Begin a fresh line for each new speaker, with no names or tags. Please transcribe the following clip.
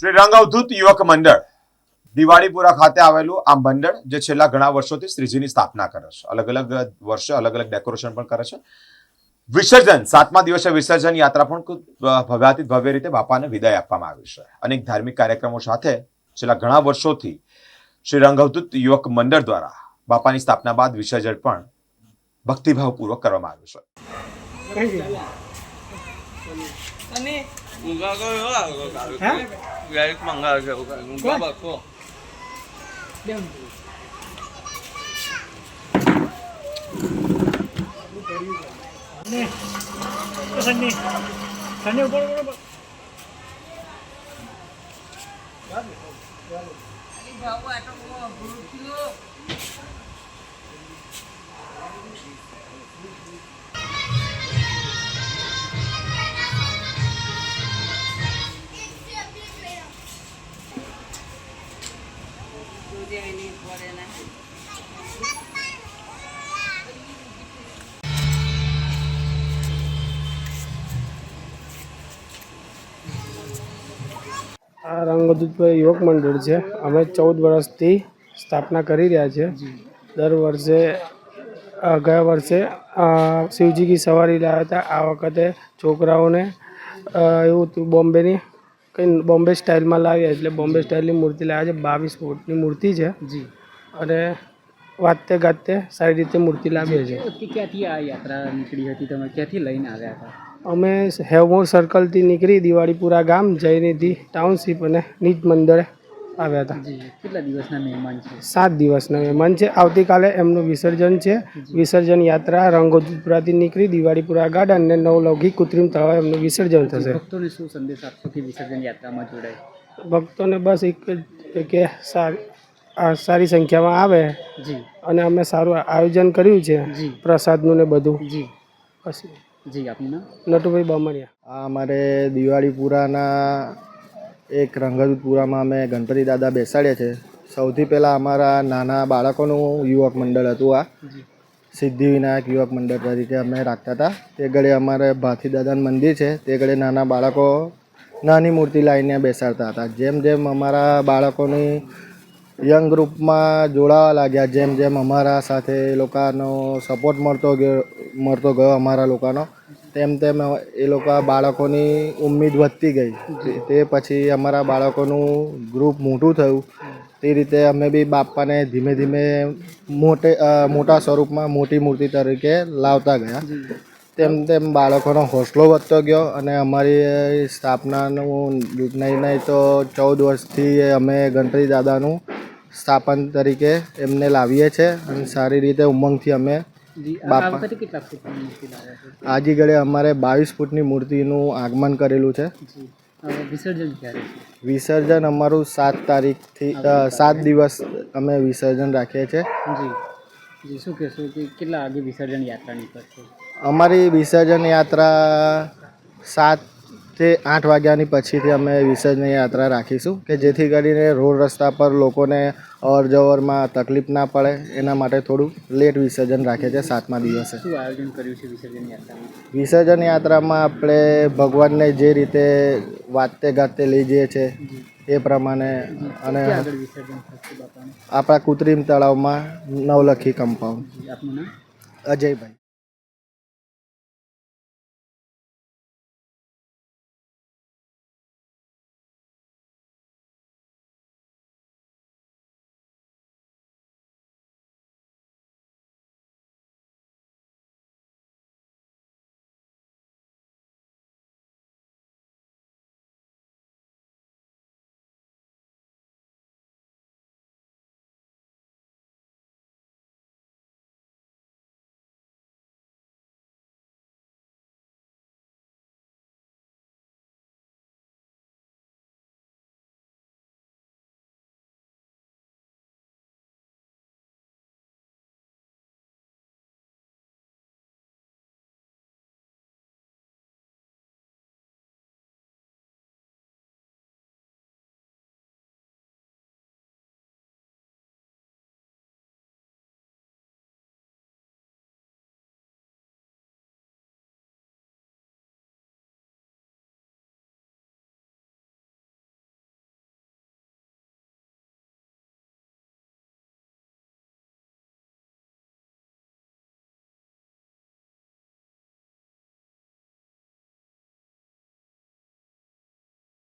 શ્રી રંગ અવધૂત યુવક મંડળ દિવાળીપુરા ખાતે આવેલું આ મંડળ જે છેલ્લા ઘણા વર્ષોથી શ્રીજીની સ્થાપના કરે છે. અલગ અલગ વર્ષે અલગ અલગ ડેકોરેશન પણ કરે છે. વિસર્જન, સાતમા દિવસે વિસર્જન યાત્રા પણ ભવ્યાતિ ભવ્ય રીતે બાપાને વિદાય આપવામાં આવી છે. અનેક ધાર્મિક કાર્યક્રમો સાથે છેલ્લા ઘણા વર્ષોથી શ્રી રંગવદૂત યુવક મંડળ દ્વારા બાપાની સ્થાપના બાદ વિસર્જન પણ ભક્તિભાવપૂર્વક કરવામાં આવ્યું છે.
અને
ઊંઘા ગયો
હે?
ગાઈક મંગાવે છે ઊંઘા બસો
બેન સન્ની સન્ની સન્ની ઉપર ઉપર ઉપર
આ રંગદૂત યુવક મંડળ છે. અમે ચૌદ વર્ષથી સ્થાપના કરી રહ્યા છે. દર વર્ષે ગયા વર્ષે શિવજી કી સવારી લાવ્યા હતા. આ વખતે છોકરાઓને એવું હતું બોમ્બેની કંઈ બોમ્બે સ્ટાઇલમાં લાવ્યા એટલે બોમ્બે સ્ટાઇલની મૂર્તિ લાવ્યા છે. બાવીસ ફૂટની મૂર્તિ છે.
જી.
અને વાતે ગાતે સારી રીતે મૂર્તિ લાવીએ છીએ
ક્યાંથી આ યાત્રા નીકળી હતી? તમે ક્યાંથી લઈને આવ્યા હતા?
અમે હેવમોર સર્કલથી નીકળી દિવાળીપુરા ગામ જયનિધિ ટાઉનશીપ અને નીચ મંદિરે આવ્યા હતા.
કેટલા દિવસના મહેમાન છે?
સાત દિવસના મહેમાન છે. આવતીકાલે એમનું વિસર્જન છે. વિસર્જન યાત્રા રંગોજપુરાથી નીકળી દિવાળીપુરા ગાર્ડન અને નવલૌકિક કૃત્રિમ તળાવ એમનું વિસર્જન થશે.
ભક્તોને શું સંદેશ આપશો કે વિસર્જન યાત્રામાં જોડાય?
ભક્તોને બસ એક જ કે સારી સારી સંખ્યામાં આવે
જી.
અને અમે સારું આયોજન કર્યું છે. પ્રસાદનું ને બધું.
જી.
પછી
જી આપનું નામ?
નટુભાઈ બામણિયા
આ અમારે દિવાળીપુરાના એક રંગદૂતપુરામાં અમે ગણપતિ દાદા બેસાડ્યા છે. સૌથી પહેલાં અમારા નાના બાળકોનું યુવક મંડળ હતું આ. સિદ્ધિવિનાયક યુવક મંડળ તરીકે અમે રાખતા હતા. તે ઘડે અમારે ભાથી દાદાનું મંદિર છે. તે ઘડે નાના બાળકો નાની મૂર્તિ લાવીને બેસાડતા હતા. જેમ જેમ અમારા બાળકોની યંગ ગ્રુપમાં જોડાવા લાગ્યા જેમ જેમ અમારા સાથે એ લોકોનો સપોર્ટ મળતો ગયો મળતો ગયો અમારા લોકોનો તેમ તેમ એ લોકો બાળકોની ઉમ્મીદ વધતી ગઈ. તે- પછી અમારા બાળકોનું ગ્રુપ મોટું થયું. તે રીતે અમે બી બાપાને ધીમે ધીમે મોટે મોટા સ્વરૂપમાં મોટી મૂર્તિ તરીકે લાવતા ગયા. તેમ તેમ બાળકોનો હોસલો વધતો ગયો અને અમારી સ્થાપનાનું નહીં નહીં તો ચૌદ વર્ષથી અમે ગણપતિ દાદાનું સ્થાપન તરીકે એમને લાવીએ છીએ અને સારી રીતે ઉમંગથી અમે બાપા. આજી ઘડે અમારે બાવીસ ફૂટની મૂર્તિનું આગમન કરેલું છે.
વિસર્જન
વિસર્જન અમારું સાત તારીખથી સાત દિવસ અમે વિસર્જન રાખીએ છીએ.
જી શું કહેશો કે કેટલા વાગે વિસર્જન યાત્રા નીકળશે?
અમારી વિસર્જન યાત્રા સાત તે આઠ વાગ્યાની પછીથી અમે વિસર્જન યાત્રા રાખીશું કે જેથી કરીને રોડ રસ્તા પર લોકોને અવર જવરમાં તકલીફ ના પડે. એના માટે થોડું લેટ વિસર્જન રાખે છે સાતમા દિવસે.
શું આયોજન કર્યું છે વિસર્જન યાત્રામાં?
વિસર્જન યાત્રામાં આપણે ભગવાનને જે રીતે વાતે ગાતે લઈ જઈએ છીએ એ પ્રમાણે અને આપણા કૃત્રિમ તળાવમાં નવલખી કમ્પાઉન્ડ. અજયભાઈ.